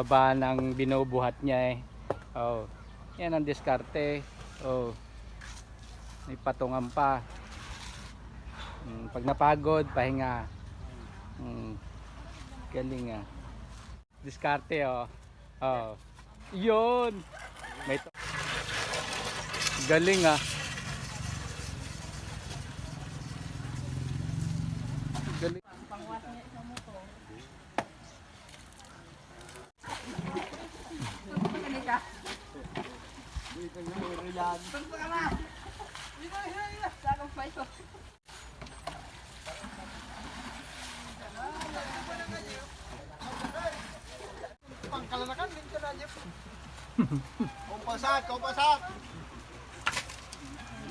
haba ng binubuhat niya eh. Oh. Yan ang diskarte. Oh. May patungan pa. Mm, pag napagod, pahinga. Mm. Galing ah. Diskarte oh. Oh. Yun. May Galing ah. Kumpasak, kumpasak.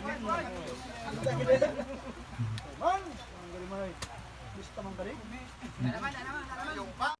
Man, ang galing mo eh. Gusto mong galing? Yung pa.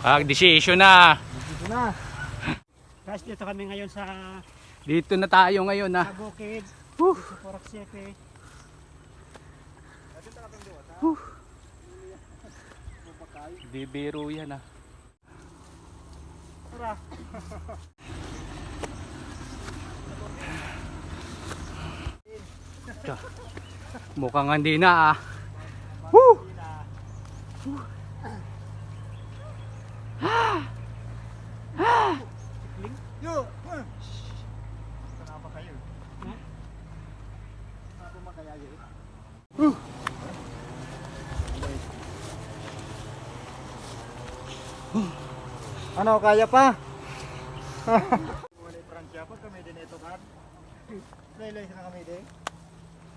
Ah, decision na. Dito na. Guys, dito kami ngayon sa, Dito na tayo ngayon sa ah. bukid. Whew. Sa Porac City. Di biro yan ah. Tara. Mukhang hindi na ah. Woo! Yo! Sana pa kayo? Ha? Sana pa makayaya eh? Ano, kaya pa? Wala Francia pa kami din ito kan. Laylay na kami din.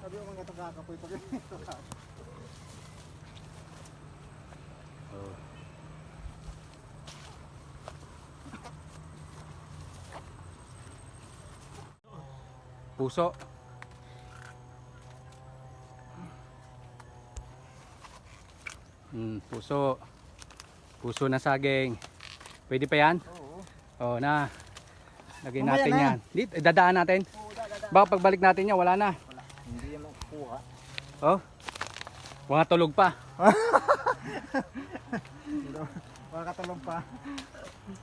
Sabi ko mga ito kakapoy pag ito kan. Puso. Hmm, puso. Puso na saging. Pwede pa yan? Oo. Oo na. Lagyan Mamaya natin na. yan. Dito, dadaan natin. Baka pagbalik natin yan, wala na. Hindi yan makukuha. Oh. Mga tulog pa. Makakatulong pa.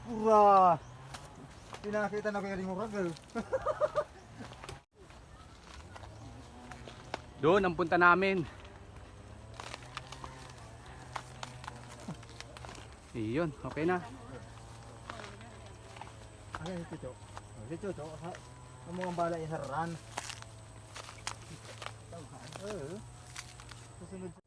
Pura! Pinakita na ko yung mo kagel. Doon ang punta namin. Iyon, okay na. Ano yung tito? Dito to. Ang mga bala yung hararan. Oo. Susunod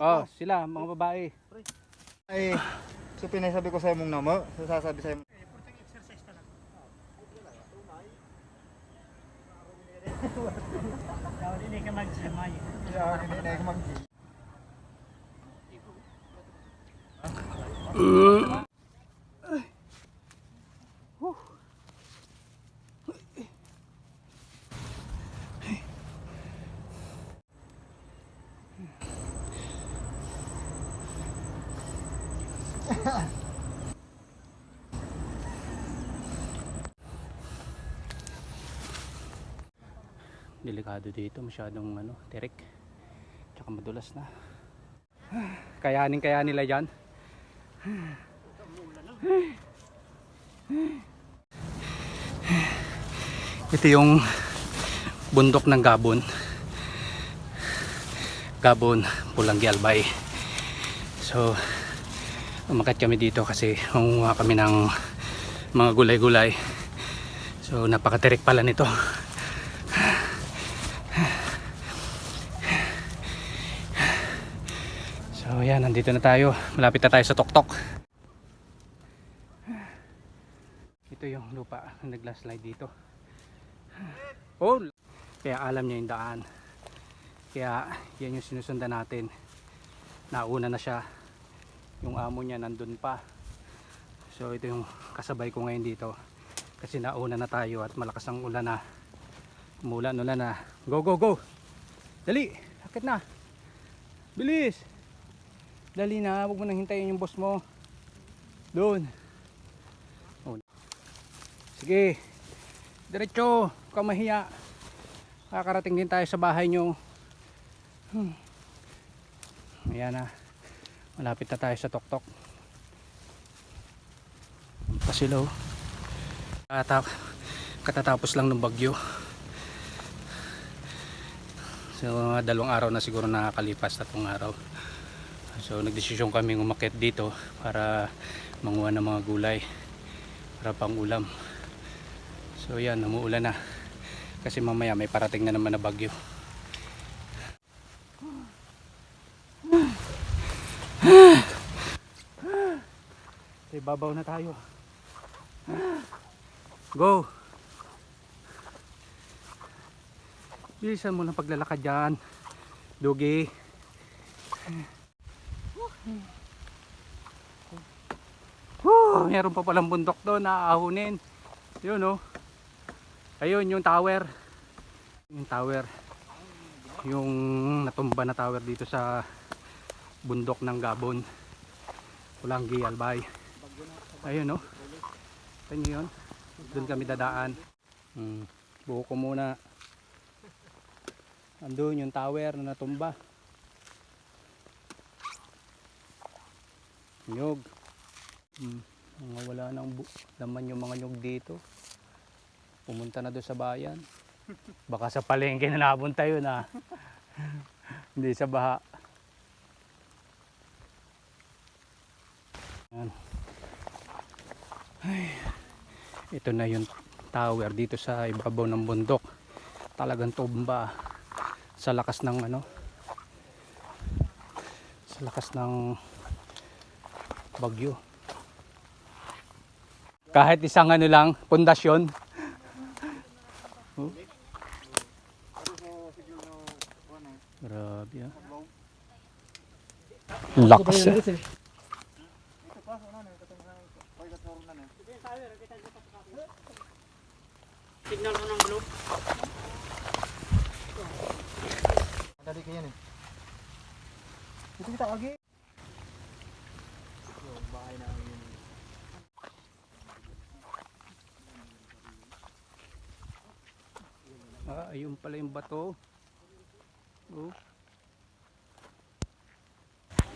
Oh, sila, mga babae. Ay, so pinasabi ko sa imong namo, so sasabi sa imong. Daw hindi ka mag-gym ay. Daw hindi ka mag-gym. Delikado dito, masyadong ano, tirik. Tsaka madulas na. Kayanin kaya nila yan. Ito yung bundok ng Gabon. Gabon, Pulangi Albay. So, umakyat kami dito kasi mangunguha kami ng mga gulay-gulay. So, napakatirik pala nito. So, yan, nandito na tayo. Malapit na tayo sa Toktok. Ito yung lupa na naglandslide dito. Oh, kaya alam niya yung daan. Kaya yan yung sinusundan natin. Nauna na siya. Yung amo niya nandun pa. So ito yung kasabay ko ngayon dito. Kasi nauna na tayo at malakas ang ulan na. Umulan, ulan na. Go, go, go! Dali! Akit na! Bilis! Dali na, huwag mo nang hintayin yung boss mo. Doon. Oh. Sige. Diretso, huwag kang mahiya. Kakarating din tayo sa bahay nyo. Hmm. Ayan na. Malapit na tayo sa Toktok. Pasilaw. Katap katatapos lang ng bagyo. So, mga dalawang araw na siguro nakakalipas tatlong araw. So, nagdesisyon kami umakit dito para manguha ng mga gulay para pang ulam. So, yan, umuulan na. Kasi mamaya may parating na naman na bagyo. Ibabaw na tayo. Go! Bilisan mo ng paglalakad dyan. Dugi. Woo! Meron pa palang bundok doon na aahunin. Yun oh. Ayun yung tower. Yung tower. Yung natumba na tower dito sa bundok ng Gabon. Pulangi Albay. Ayun oh. Ayun yun. Doon kami dadaan. Hmm. Buho ko muna. Andun yung tower na natumba. Nyog. Hmm. Wala nang laman yung mga nyog dito. Pumunta na doon sa bayan. Baka sa palengke na napunta yun ah. Hindi sa baha. Yan. Ay, ito na yung tower dito sa ibabaw ng bundok. Talagang tumba sa lakas ng ano sa lakas ng bagyo. Kahit isang ano lang, pundasyon. Oh. Grabe ah. Lakas ah. Signal ko ng globe. Madali ka yan eh. Ito kita agi. Yung bahay namin yun. Ah, ayun pala yung bato. Oh.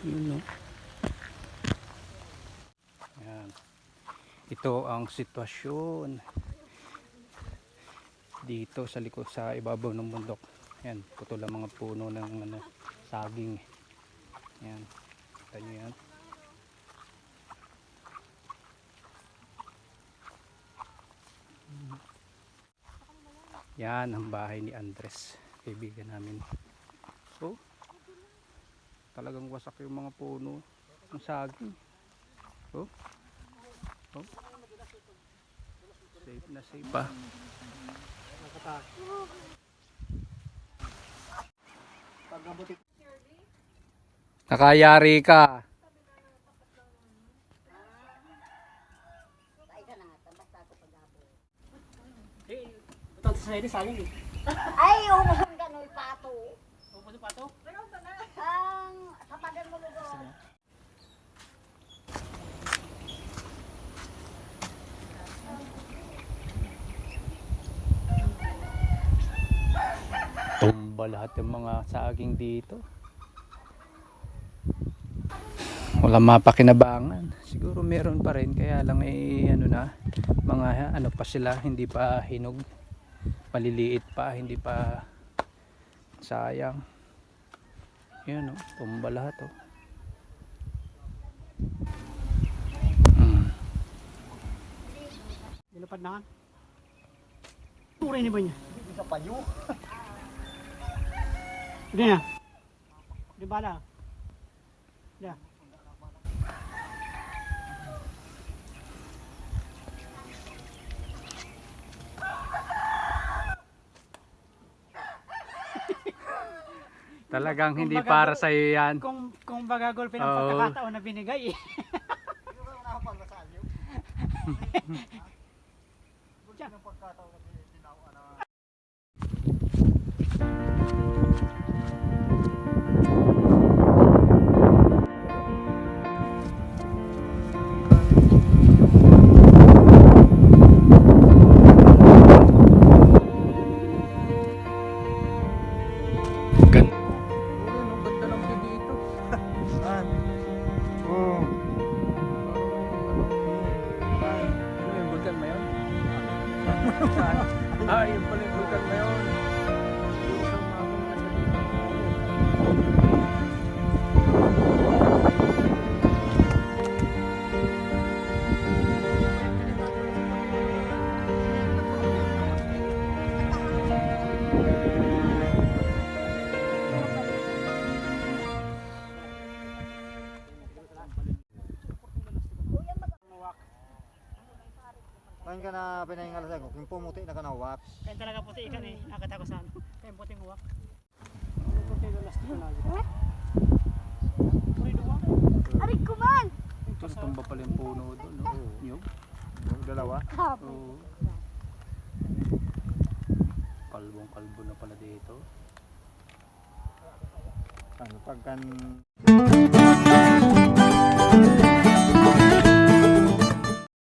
Yun no. Yan. Ito ang sitwasyon dito sa likod sa ibabaw ng bundok. Yan, putol ang mga puno ng ano, saging. Yan. Kita nyo yan. Yan ang bahay ni Andres, kaibigan namin. So, talagang wasak yung mga puno ng saging. Oh. Oh. Safe na safe pa. Nakayari ka. Ay, umuhon ka no'y pato. Opo pa to. Ang sapagan mo lugo. Tumba lahat yung mga saging dito. Wala mapakinabangan. Siguro meron pa rin kaya lang eh ano na mga ano pa sila hindi pa hinog. Maliliit pa, hindi pa sayang. Yan oh, tumba lahat oh. Hmm. Nilapad na kan. Turay ni ba niya? Hindi sa payo. Hindi na. Di bala. Di. Talagang hindi Kumbaga, para sa iyo yan. Kung kung baga golpe ng Oo. pagkakataon na binigay. Siguro nakapal na sa alyo. Diyan. Ang pagkataon na tinawa Ka na pinahingal sa ko. Kung pumuti na ka na wax. Kaya talaga puti ikan eh. Nakata ko saan. Kaya puti mo wak. Puti ko last ko na. Tuloy duwa. Aray ko man! Ito tumba pala yung puno doon. No? Yung? Yung dalawa. Oo. Kalbong kalbo na pala dito. Ano pagkan